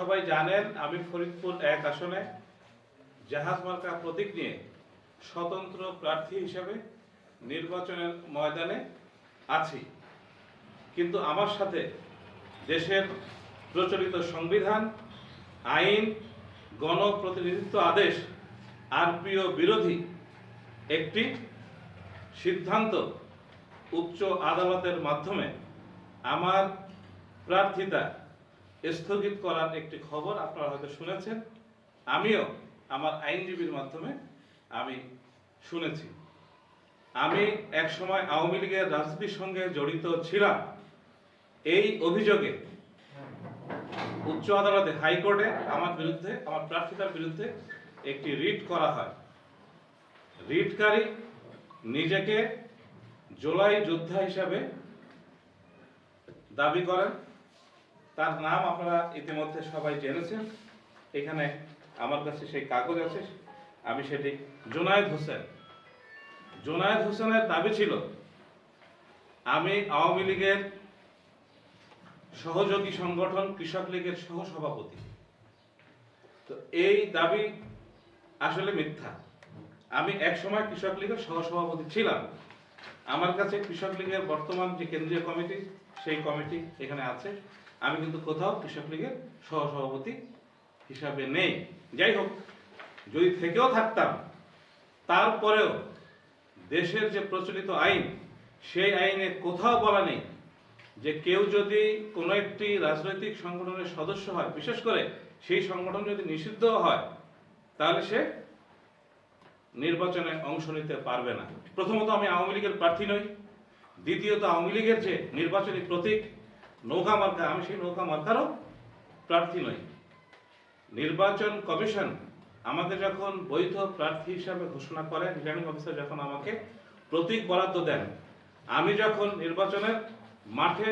সবাই জানেন, আমি ফরিদপুর এক আসনে জাহাজ মার্কা প্রতীক নিয়ে স্বতন্ত্র প্রার্থী হিসেবে নির্বাচনের ময়দানে আছি। কিন্তু আমার সাথে দেশের প্রচলিত সংবিধান, আইন, গণপ্রতিনিধিত্ব আদেশ আরপিও বিরোধী একটি সিদ্ধান্ত উচ্চ আদালতের মাধ্যমে আমার প্রার্থিতা স্থগিত করার একটি খবর আপনারা হয়তো শুনেছেন। আমিও আমার আইনজীবীর মাধ্যমে আমি শুনেছি। আমি এক সময় আওয়ামী লীগের রাজনীতির সঙ্গে জড়িত ছিলাম। এই অভিযোগে উচ্চ আদালতে হাইকোর্টে আমার বিরুদ্ধে, আমার প্রার্থিতার বিরুদ্ধে একটি রিট করা হয়। রিটকারী নিজেকে জোলাই যোদ্ধা হিসাবে দাবি করেন। তার নাম আপনারা ইতিমধ্যে সবাই জেনেছেন। এখানে আমার কাছে সেই কাগজ আছে। আমি সেটি জোনায়েদ হোসেন। জোনায়েদ হোসেনের দাবি ছিল, আমি আওয়ামী লীগের সহযোগী সংগঠন কৃষক লীগের সহসভাপতি। তো এই দাবি আসলে মিথ্যা। আমি এক সময় কৃষক লীগের সহসভাপতি ছিলাম। আমার কাছে কৃষক লীগের বর্তমান যে কেন্দ্রীয় কমিটি, সেই কমিটি এখানে আছে। আমি কিন্তু কোথাও কৃষক লীগের সহসভাপতি হিসাবে নেই। যাই হোক, যদি থেকেও থাকতাম, তারপরেও দেশের যে প্রচলিত আইন, সেই আইনে কোথাও বলা নেই যে কেউ যদি কোনো একটি রাজনৈতিক সংগঠনের সদস্য হয়, বিশেষ করে সেই সংগঠন যদি নিষিদ্ধ হয়, তাহলে সে নির্বাচনে অংশ নিতে পারবে না। প্রথমত আমি আওয়ামী লীগের প্রার্থী নই। দ্বিতীয়ত, আওয়ামী লীগের যে নির্বাচনী প্রতীক নৌকা মার্কা, আমি সেই নৌকা মার্কারও প্রার্থী নই। নির্বাচন কমিশন আমাকে যখন বৈধ প্রার্থী হিসাবে ঘোষণা করে, রিটার্নিং অফিসার যখন আমাকে প্রতীক বরাদ্দ দেন, আমি যখন নির্বাচনের মাঠে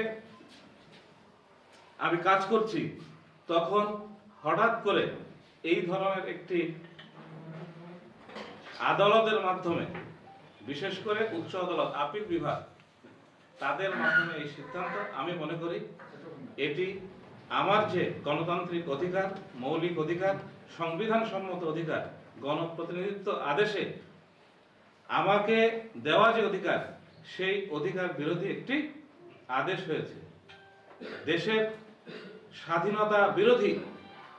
আমি কাজ করছি, তখন হঠাৎ করে এই ধরনের একটি আদালতের মাধ্যমে, বিশেষ করে উচ্চ আদালত, আপিল বিভাগ তাদের মাধ্যমে এই সিদ্ধান্ত আমি মনে করি এটি আমার যে গণতান্ত্রিক অধিকার, মৌলিক অধিকার সংবিধান সম্মত অধিকার, গণপ্রতিনিধিত্ব আদেশে আমাকে দেওয়া যে অধিকার, সেই অধিকার বিরোধী একটি আদেশ হয়েছে। দেশের স্বাধীনতা বিরোধী,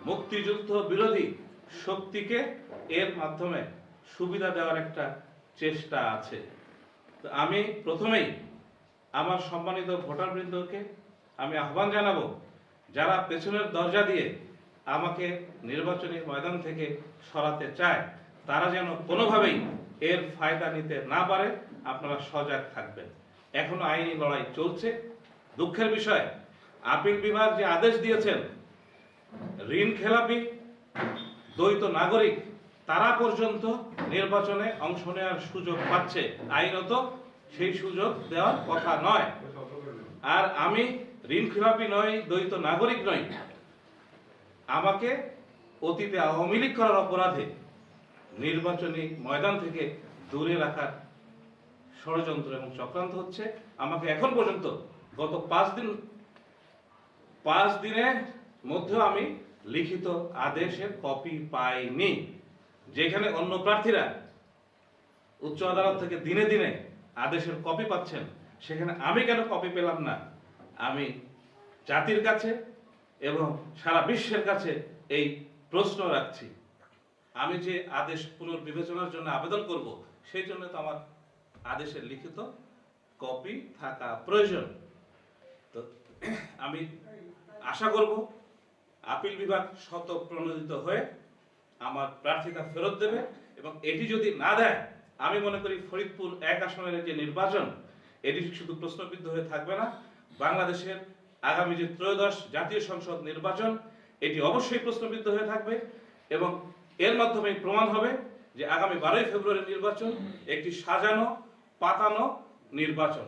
মুক্তিযুদ্ধ বিরোধী শক্তিকে এর মাধ্যমে সুবিধা দেওয়ার একটা চেষ্টা আছে। তো আমি প্রথমেই আমার সম্মানিত ভোটারবৃন্দকে আমি আহ্বান জানাব, যারা পেছনের দরজা দিয়ে আমাকে নির্বাচনী ময়দান থেকে সরাতে চায়, তারা যেন কোনোভাবেই এর ফায়দা নিতে না পারে, আপনারা সজাগ থাকবেন। এখনও আইনি লড়াই চলছে। দুঃখের বিষয়, আপিল বিভাগ যে আদেশ দিয়েছেন, ঋণ খেলাপি, দ্বৈত নাগরিক, তারা পর্যন্ত নির্বাচনে অংশ নেওয়ার সুযোগ পাচ্ছে। আইনত সেই সুযোগ দেওয়ার কথা নয়। আর আমি ঋণ খেলাপি নই দ্বৈত নাগরিক নই। আমাকে অতীতে আওয়ামী লীগ করার অপরাধে নির্বাচনী ময়দান থেকে দূরে রাখার ষড়যন্ত্র এবং চক্রান্ত হচ্ছে। আমাকে এখন পর্যন্ত গত পাঁচ দিন, পাঁচ দিনের মধ্যেও আমি লিখিত আদেশের কপি পাইনি। যেখানে অন্য প্রার্থীরা উচ্চ আদালত থেকে দিনে দিনে আদেশের কপি পাচ্ছেন, সেখানে আমি কেন কপি পেলাম না? আমি জাতির কাছে এবং সারা বিশ্বের কাছে এই প্রশ্ন রাখছি। আমি যে আদেশ পুনর্বিবেচনার জন্য আবেদন করব, সেই জন্য তো আমার আদেশের লিখিত কপি থাকা প্রয়োজন। তো আমি আশা করব, আপিল বিভাগ শত প্রণোদিত হয়ে আমার প্রার্থিতা ফেরত দেবে এবং এটি যদি না দেয় আমি মনে করি ফরিদপুর এক আসনের যে নির্বাচন, এটি শুধু প্রশ্নবিদ্ধ হয়ে থাকবে না। বাংলাদেশের আগামী যে ত্রয়োদশ জাতীয় সংসদ নির্বাচন, এটি অবশ্যই প্রশ্নবিদ্ধ হয়ে থাকবে এবং এর মাধ্যমে প্রমাণ হবে যে আগামী বারোই ফেব্রুয়ারি নির্বাচন একটি সাজানো, পাতানো নির্বাচন।